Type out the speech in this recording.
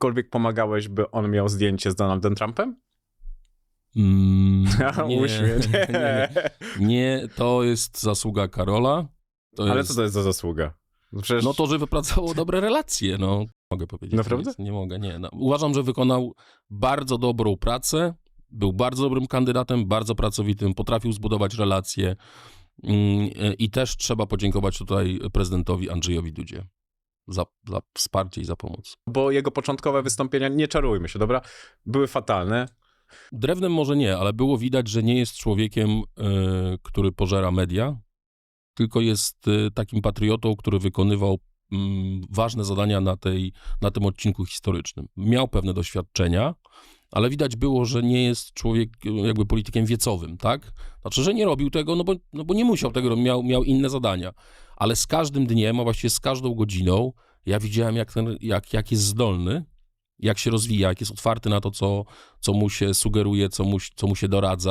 jakkolwiek pomagałeś, by on miał zdjęcie z Donaldem Trumpem? Mm, nie, nie, nie. nie, to jest zasługa Karola. To Ale jest, co to jest za zasługa? No Przecież... No to, że wypracował dobre relacje, no. Mogę powiedzieć. Naprawdę? Nic, Nie mogę, nie. No, uważam, że wykonał bardzo dobrą pracę, był bardzo dobrym kandydatem, bardzo pracowitym, potrafił zbudować relacje mm, i też trzeba podziękować tutaj prezydentowi Andrzejowi Dudzie za, za wsparcie i za pomoc. Bo jego początkowe wystąpienia, nie czarujmy się, dobra, były fatalne. Drewnem może nie, ale było widać, że nie jest człowiekiem, y, który pożera media, tylko jest y, takim patriotą, który wykonywał mm, ważne zadania na, tej, na tym odcinku historycznym. Miał pewne doświadczenia, ale widać było, że nie jest człowiek jakby politykiem wiecowym, tak? Znaczy, że nie robił tego, no bo, no bo nie musiał tego robić, miał, miał inne zadania. Ale z każdym dniem, a właściwie z każdą godziną, ja widziałem, jak, ten, jak, jak jest zdolny, jak się rozwija, jak jest otwarty na to, co, co mu się sugeruje, co mu, co mu się doradza.